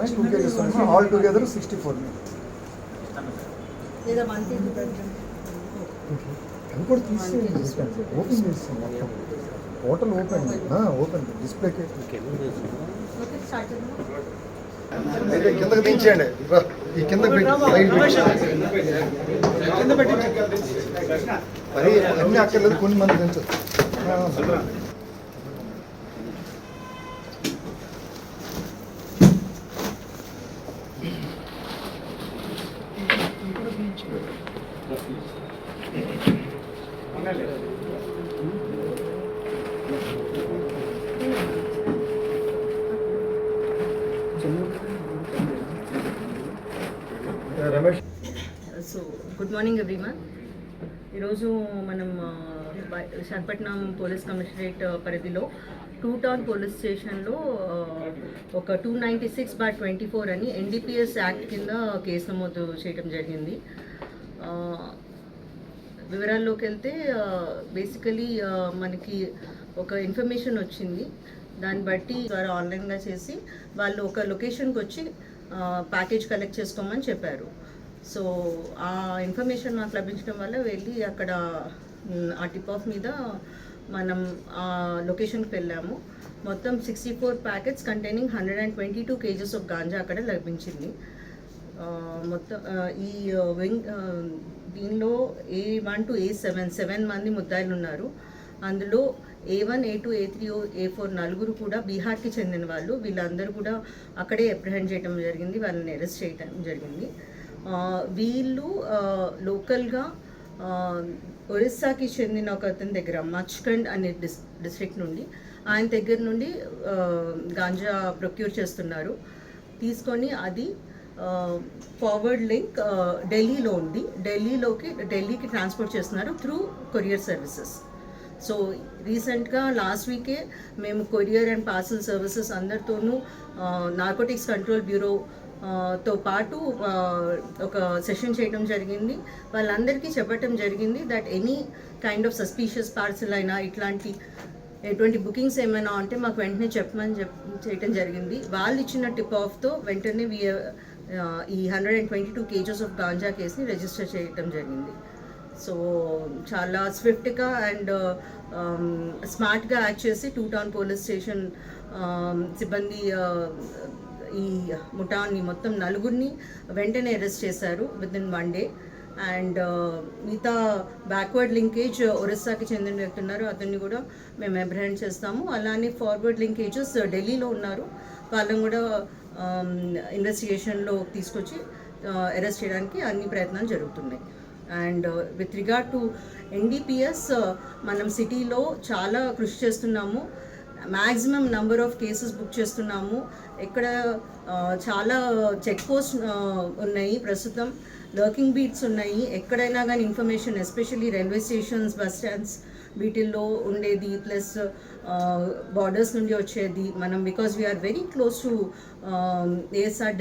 ఉన్నాయి two KGs ఉన్నాయి all together sixty four అవి కూడా తీసేయండి ఓపెన్ చేస్తాం మొత్తం. హోటల్ ఓపెన్ ఓపెన్ డిస్ప్లేకి ఓకే స్టార్ట్ చేద్దాం అయితే కిందకి దించేయండి. ఈ సైడ్ మరి అన్ని అక్కర్లేదు కొన్ని మంది దించచ్చు. సో గుడ్ మార్నింగ్ అభిమా ఈరోజు మనం విశాఖపట్నం పోలీస్ కమిషనరేట్ uh, పరిధిలో టూ టౌన్ పోలీస్ స్టేషన్లో uh, ఒక two ninety six bar twenty four అని ఎన్డీపీఎస్ యాక్ట్ కింద కేసు నమోదు చేయడం జరిగింది. Uh, వివరాల్లోకి వెళ్తే బేసికలీ మనకి ఒక ఇన్ఫర్మేషన్ వచ్చింది. దాన్ని బట్టి ద్వారా ఆన్లైన్గా చేసి వాళ్ళు ఒక లొకేషన్కి వచ్చి ప్యాకేజ్ కలెక్ట్ చేసుకోమని చెప్పారు. సో ఆ ఇన్ఫర్మేషన్ నాకు లభించడం వల్ల వెళ్ళి అక్కడ ఆ టిప్ ఆఫ్ మీద మనం ఆ లొకేషన్కి వెళ్ళాము. మొత్తం sixty four packets containing hundred and twenty two KGs of ganja అక్కడ లభించింది. మొత్తం ఈ వెంగ్ వింగ్ దీనిలో A one to A seven seven మంది ముద్దాయిలు ఉన్నారు. అందులో A one A two A three A four నలుగురు కూడా బీహార్కి చెందిన వాళ్ళు. వీళ్ళందరూ కూడా అక్కడే అప్రిహెండ్ చేయడం జరిగింది. వాళ్ళని అరెస్ట్ చేయడం జరిగింది. వీళ్ళు లోకల్గా ఒరిస్సాకి చెందిన ఒక అతని దగ్గర మచ్కండ్ అనే డిస్ డిస్ట్రిక్ట్ నుండి ఆయన దగ్గర నుండి గాంజా ప్రొక్యూర్ చేస్తున్నారు. తీసుకొని అది ఫార్వర్డ్ లింక్ ఢిల్లీలో ఉంది. ఢిల్లీలోకి ఢిల్లీకి ట్రాన్స్పోర్ట్ చేస్తున్నారు త్రూ కొరియర్ సర్వీసెస్. సో రీసెంట్గా లాస్ట్ వీకే మేము కొరియర్ అండ్ పార్సల్ సర్వీసెస్ అందరితోనూ నార్కోటిక్స్ కంట్రోల్ బ్యూరో తో పాటు ఒక సెషన్ చేయడం జరిగింది. వాళ్ళందరికీ చెప్పటం జరిగింది that any kind of suspicious parcel అయినా ఇట్లాంటి ఎటువంటి బుకింగ్స్ ఏమైనా ఉంటే మాకు వెంటనే చెప్పమని చెప్ చేయటం జరిగింది. వాళ్ళు ఇచ్చిన టిప్ ఆఫ్తో వెంటనే వి ఈ hundred and twenty two KGs of ganja కేసుని రిజిస్టర్ చేయటం జరిగింది. సో చాలా స్విఫ్ట్గా అండ్ స్మార్ట్గా యాక్ట్ చేసి టూ టౌన్ పోలీస్ స్టేషన్ సిబ్బంది ఈ ముఠాన్ని మొత్తం నలుగురిని వెంటనే అరెస్ట్ చేశారు with in one day and మిగతా బ్యాక్వర్డ్ లింకేజ్ ఒరిస్సాకి చెందిన వ్యక్తి ఉన్నారు. అతన్ని కూడా మేము అప్రహెండ్ చేస్తాము. అలానే ఫార్వర్డ్ లింకేజెస్ ఢిల్లీలో ఉన్నారు. వాళ్ళని కూడా um, ఇన్వెస్టిగేషన్లో తీసుకొచ్చి uh, అరెస్ట్ చేయడానికి అన్ని ప్రయత్నాలు జరుగుతున్నాయి. And with regard to NDPS మనం సిటీలో చాలా కృషి చేస్తున్నాము. Maximum number of cases book చేస్తున్నాము. ఇక్కడ చాలా చెక్ పోస్ట్ ఉన్నాయి ప్రస్తుతం. లర్కింగ్ బీట్స్ ఉన్నాయి. ఎక్కడైనా కానీ information especially railway stations bus stands వీటిల్లో ఉండేది. ప్లస్ బార్డర్స్ నుండి వచ్చేది. మనం because we are very close to ASR